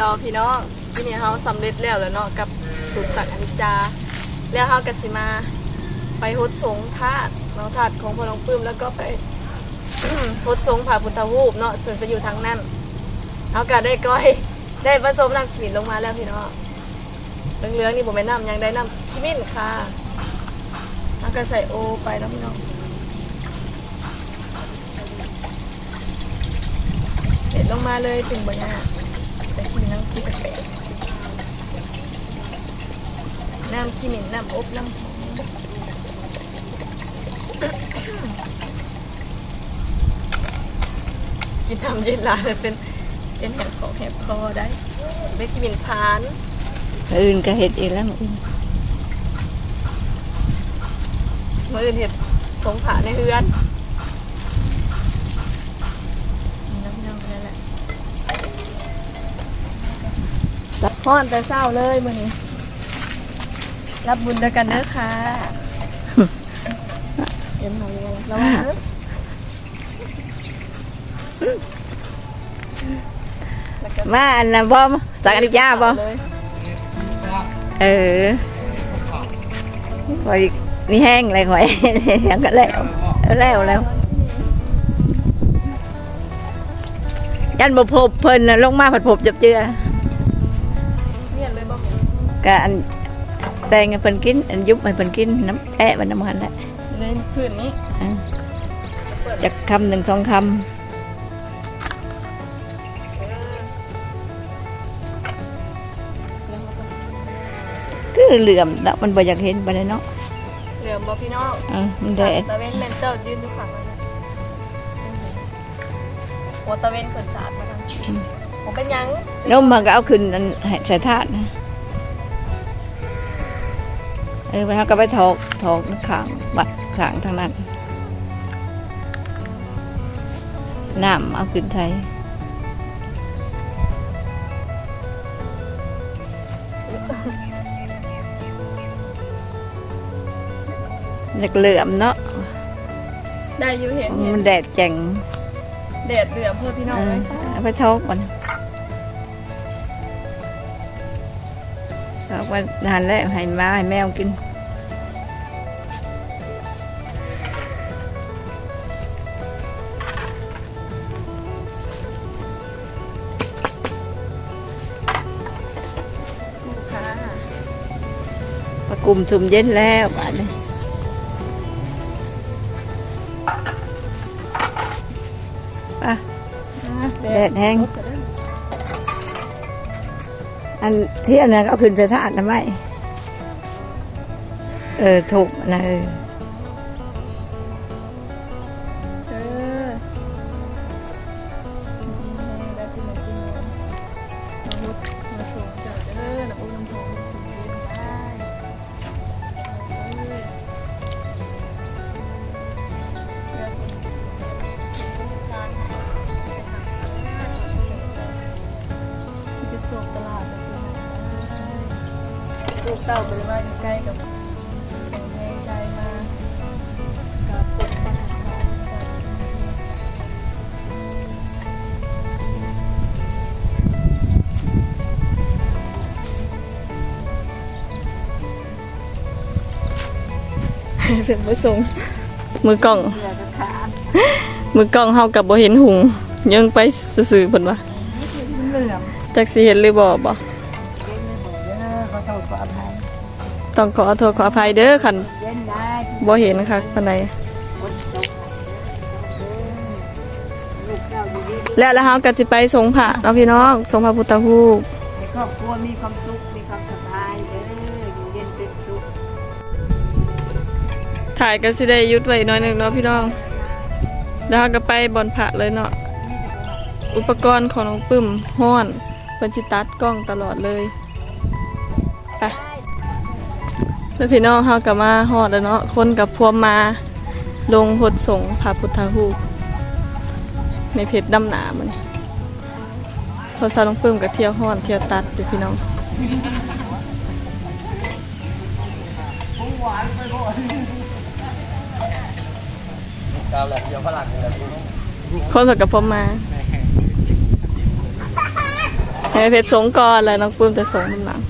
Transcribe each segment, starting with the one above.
ต่อพี่น้องที่นี่เขาสำเร็จแล้วแล้วเนาะกับสูตรสักอนิจจา แล้วเขากสิมา ไปฮดสงธาตุเนาะธาตุของพอหลวงปื้มแล้วก็ไปฮดสงผาพุทธรูปเนาะซึ่งจะอยู่ทางนั้นเขาก็ได้ก้อยได้ผสมน้ำขีดลงมาแล้วพี่น้องเหลืองๆนี่ผมไม่นำยังได้น้ำขีมิ้นค่ะเขาก็ใส่โอไปแล้วพี่น้องเด็ดลงมาเลยถึงบนหน้า แต่ขีมิ้นน้ำขีแปลกๆน้ำขีมิ้นน้ำอบน้ำหอมกินน้ำเย็นลาเลยเป็นเป็นแหบของแหบคอได้ไม่กินเป็นพานอื่นก็เฮ็ดเองแล้วมื้ออื่นมืออื่นเห็ดสงผาในเฮือนน้ำน้ำนั่นแหละ พอนแต่เศร้าเลยมื่อนี้ รับบุญด้วยกันเด้อค่ะเห็นหน่อยเลยระวังเด้อแล้วก็มาอันน่ะบ่สักอนิจจาบ่เลยเออข่อนี่แห้งเลยข่อยยังก็แล้วแล้วแล้วยันบ่พบเพิ่นลงมาผัดพบจับเจือ ก็อันแต่งให้เพิ่นกินอันยุบให้เพิ่นกินน้ำแอะมันน้ำมันแหละในพื้นนี้อะจักคำหนึ่งสองคำคือเหลื่อมแล้วมันบ่อยากเห็นไปเลยเนาะเหลือมบ่พี่น้องอะมันแดดตะเวนแมนเจ้ายืนดูฝั่งนั้นนะหัวตะเวนเขินสาดมากันผมเป็นหยังนมมันก็เอาขึ้นอันให้ใส่ถาดนะเออมันก็ไปถอกถอกขางบัดขางทางนั้นน้ำเอาขึ้นใส่อยากเหลื่อมเนาะได้อยู่เห็นเห็นมันแดดแจ่งแดดเหลือมเพื่อพี่น้องเอเลอยเอาไปทอกมัน ทอกมันนานแล้วให้มาให้แมวกินค่ะประกุมสุ่มเย็นแล้วบ้านนี้ป่ะแดดแห้ง อันเที่ยงนะก็เอาขึ้นใส่ถาดนะไม่เออถูกนะเออ สูบเต่าบริวารใกล้กับตรงให้ใจมากับปกปักชาเป็นมือส่งมือกล้องมือกล้องเฮากับบ่เห็นหุงยังไปซื่อๆเพิ่นว่าเหลื่อม จักสิเห็นหรือบ่บ่ เขาเท่ากับอภัยต้องขอโทษขออภัยเด้อคันเย็นได้บ่เห็นคักปานใดคนตกลูกเจ้าอยู่ดีและแล้วเฮาก็สิไปสงพระเนาะพี่น้องสงพระพุทธรูปในครอบครัวมีความสุขมีความสบายเด้ออยู่เย็นเป็นสุขถ่ายก็สิได้หยุดไว้หน่อยหนึงเนาะพี่น้อง แล้วเราก็ไปบ่อนพระเลยเนาะ อุปกรณ์ของน้องปึ้มห้อนเพิ่นสิตัดกล้องตลอดเลย ไปแล้วพี่น้องเฮาก็มาฮอดแล้วเนาะคนกับพวมมาลงหดสงพระพุทธรูในเพจดำหนามันพอซาน้องปึ้มก็เที่ยวห้อนเที่ยวตัดอยู่พี่น้องคนกับพวมมาให้เพชรสงก่อนแล้วน้องปื้มจะสงข้างหลัง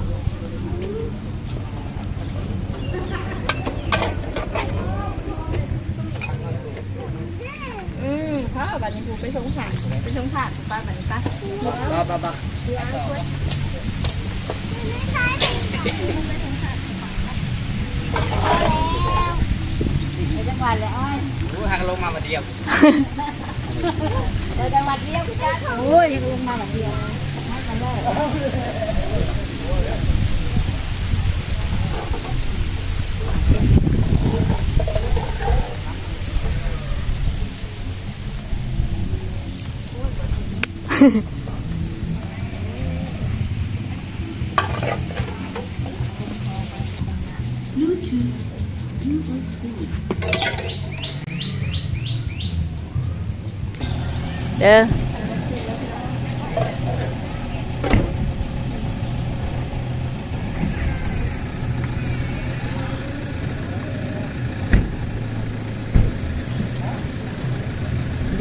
อืมเพราะ บัดนี้กูไปสงสารไปสงสารป้าบัดนี้ป้าบ้าบ้าบ้าจังหวัดเลยอ้อยรู้หักลงมามาเดียวเดี๋ยวจังหวัดเดียวพี่จ้าโอ้ยลงมาแบบเดียวให้กันเด้อ รุ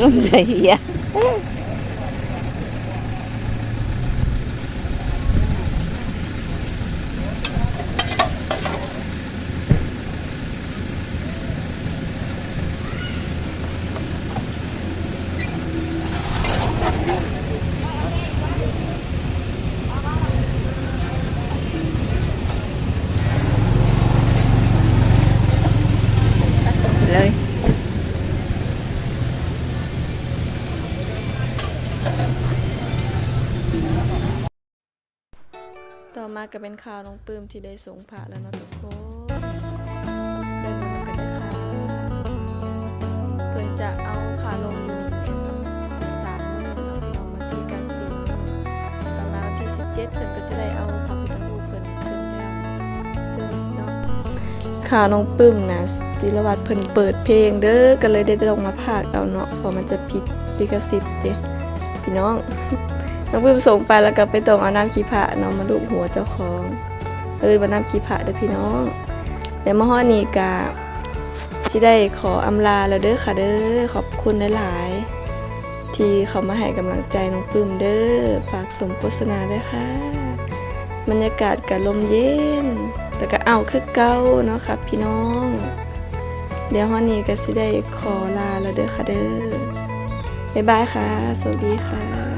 ่มใส่ มาก็เป็นข่าวน้องปื้มที่ได้สงผ่าแล้วเนาะทุกคนเดินมากันเลยค่ะเพิ่นจะเอาผ่าลงอยู่นี่แม่นสามมื้อเนาะพี่น้องมาที่กาสีประมาณวันที่17เพิ่นก็จะได้เอาพระพุทธรูปเพิ่นขึ้นแล้วซึ่งเนาะข่าวน้องปึ้มนะศิลวัตรเพิ่นเปิดเพลงเด้อก็เลยได้ต้องมาพากเอาเนาะเพราะมันจะผิดลิขสิทธิ์เด้พี่น้อง น้องปึ้มส่งไปแล้วก็ไปต้องเอาน้ำขี้ผะเนาะมาลูบหัวเจ้าของเออว่าน้ำขี้ผะเด้อพี่น้องแต่มาฮอดนี้กะที่ได้ขออำลาแล้วเด้อค่ะเด้อขอบคุณหลายๆที่เขามาให้กำลังใจน้องปึ้มเด้อฝากสมโฆษณาด้วยค่ะบรรยากาศก็ลมเย็น แต่ก็เอาคือเก่าเนาะค่ะพี่น้อง เดี๋ยวฮอดนี้ก็สิได้ขอลาแล้วเด้อค่ะเด้อบ๊ายบายค่ะ สวัสดีค่ะ